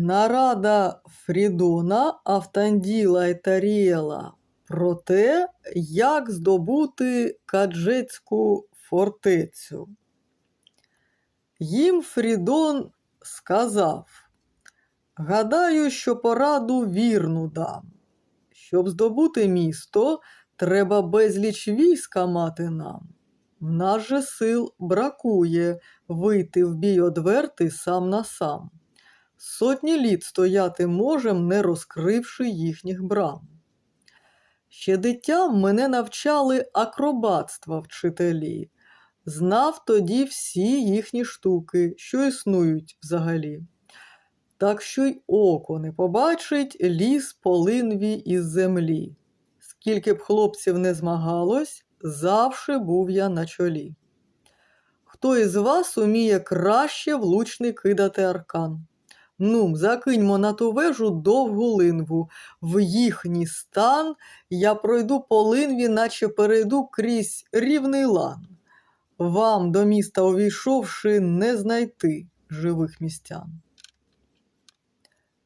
Нарада Фрідона, Автанділа і Таріела про те, як здобути Каджецьку фортецю. Їм Фрідон сказав: Гадаю, що пораду вірну дам. Щоб здобути місто, треба безліч війська мати нам. В нас же сил бракує вийти в бій одвертий сам на сам. Сотні літ стояти можем, не розкривши їхніх брам. Ще дитям мене навчали акробатства вчителі. Знав тоді всі їхні штуки, що існують взагалі. Так що й око не побачить ліс полинві із землі. Скільки б хлопців не змагалось, завше був я на чолі. Хто із вас уміє краще влучний кидати аркан? Ну, закиньмо на ту вежу довгу линву. В їхній стан я пройду по линві, наче перейду крізь рівний лан. Вам до міста увійшовши, не знайти живих містян.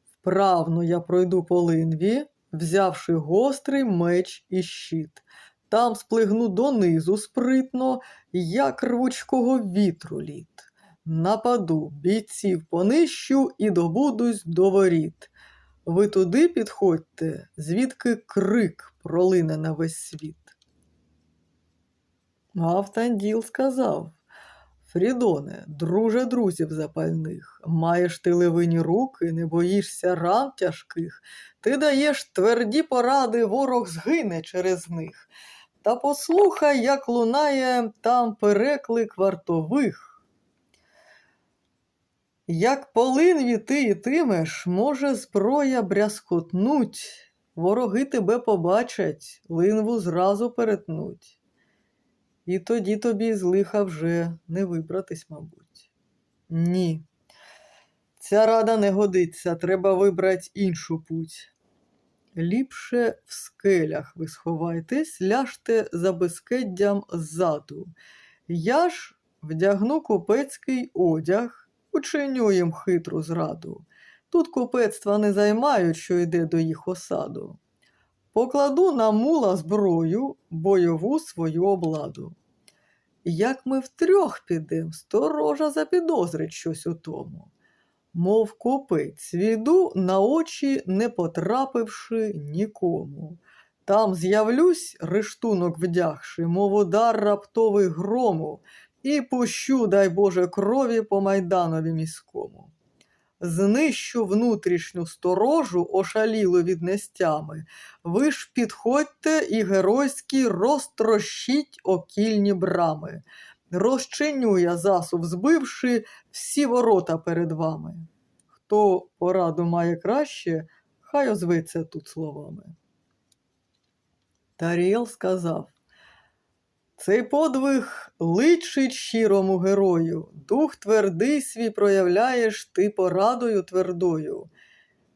Вправно я пройду по линві, взявши гострий меч і щит. Там сплигну донизу спритно, як рвучкого вітру літ. Нападу, бійців понищу і добудусь до воріт. Ви туди підходьте, звідки крик пролине на весь світ. Автанділ сказав Фрідоне, друже друзів запальних, маєш ти левині руки, не боїшся ран тяжких, ти даєш тверді поради, ворог згине через них. Та послухай, як лунає там переклик вартових. Як полинві ти ітимеш, може зброя брязкотнуть, вороги тебе побачать, линву зразу перетнуть. І тоді тобі з лиха вже не вибратись, мабуть. Ні. Ця рада не годиться, треба вибрати іншу путь. Ліпше в скелях ви сховайтесь, ляжте за безкеддям ззаду. Я ж вдягну купецький одяг, учиню їм хитру зраду. Тут купецтва не займають, що йде до їх осаду. Покладу на мула зброю, бойову свою обладу. Як ми втрьох підем, сторожа запідозрить щось у тому. Мов копець, віду на очі, не потрапивши нікому. Там з'явлюсь, рештунок вдягши, мов удар раптовий грому, і пущу, дай Боже, крові по майданові міському. Знищу внутрішню сторожу, ошалілу від нестями. Ви ж підходьте і геройські розтрощіть окільні брами. Розчиню я засув, збивши всі ворота перед вами. Хто пораду має краще, хай озветься тут словами. Таріел сказав цей подвиг личить щирому герою, дух твердий свій проявляєш ти порадою твердою.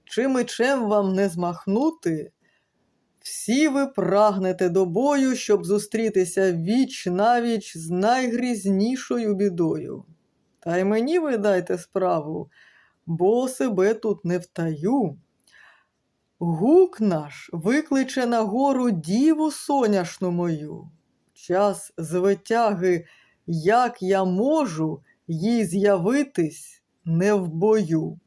Чи мечем вам не змахнути? Всі ви прагнете до бою, щоб зустрітися віч навіч з найгрізнішою бідою. Та й мені ви дайте справу, бо себе тут не втаю. Гук наш викличе на гору діву соняшну мою час звитяги, як я можу їй з'явитись не в бою.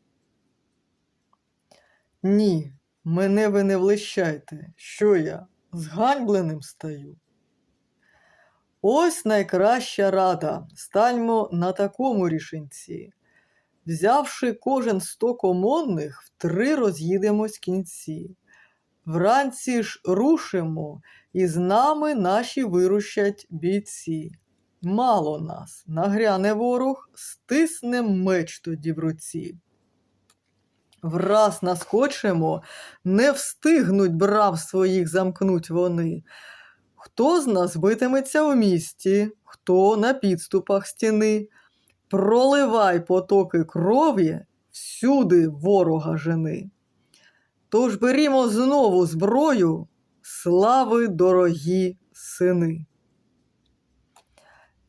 Ні, мене ви не влищайте, що я зганьбленим стаю. Ось найкраща рада, станьмо на такому рішенці. Взявши кожен сто комонних, втри роз'їдемось кінці. Вранці ж рушимо, і з нами наші вирушать бійці. Мало нас, нагряне ворог, стисне меч тоді в руці. Враз наскочимо, не встигнуть брав своїх замкнуть вони. Хто з нас битиметься у місті, хто на підступах стіни. Проливай потоки крові, всюди ворога жени. Тож берімо знову зброю, слави дорогі сини.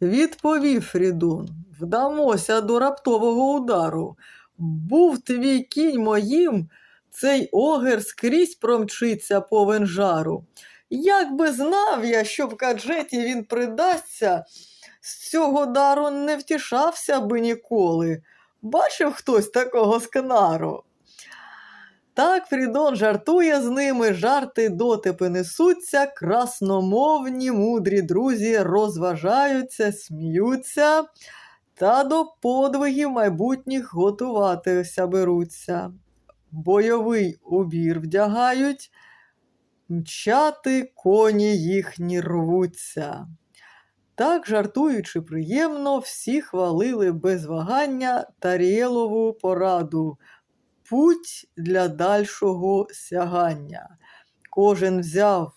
Відповів Фрідун, вдамося до раптового удару. Був твій кінь моїм, цей огер скрізь промчиться по венжару. Як би знав я, що в каджеті він придасться, з цього дару не втішався би ніколи. Бачив хтось такого скнару? Так Фрідон жартує з ними, жарти дотипи несуться, красномовні мудрі друзі розважаються, сміються та до подвигів майбутніх готуватися беруться. Бойовий убір вдягають, мчати коні їхні рвуться. Так, жартуючи приємно, всі хвалили без вагання Таріелову пораду путь для дальшого сягання. Кожен взяв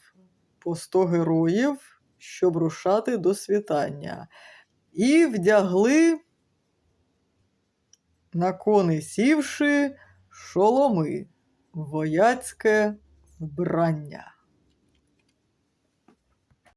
по 100 героїв, щоб рушати до світання, і вдягли, на кони сівши, шоломи, вояцьке вбрання.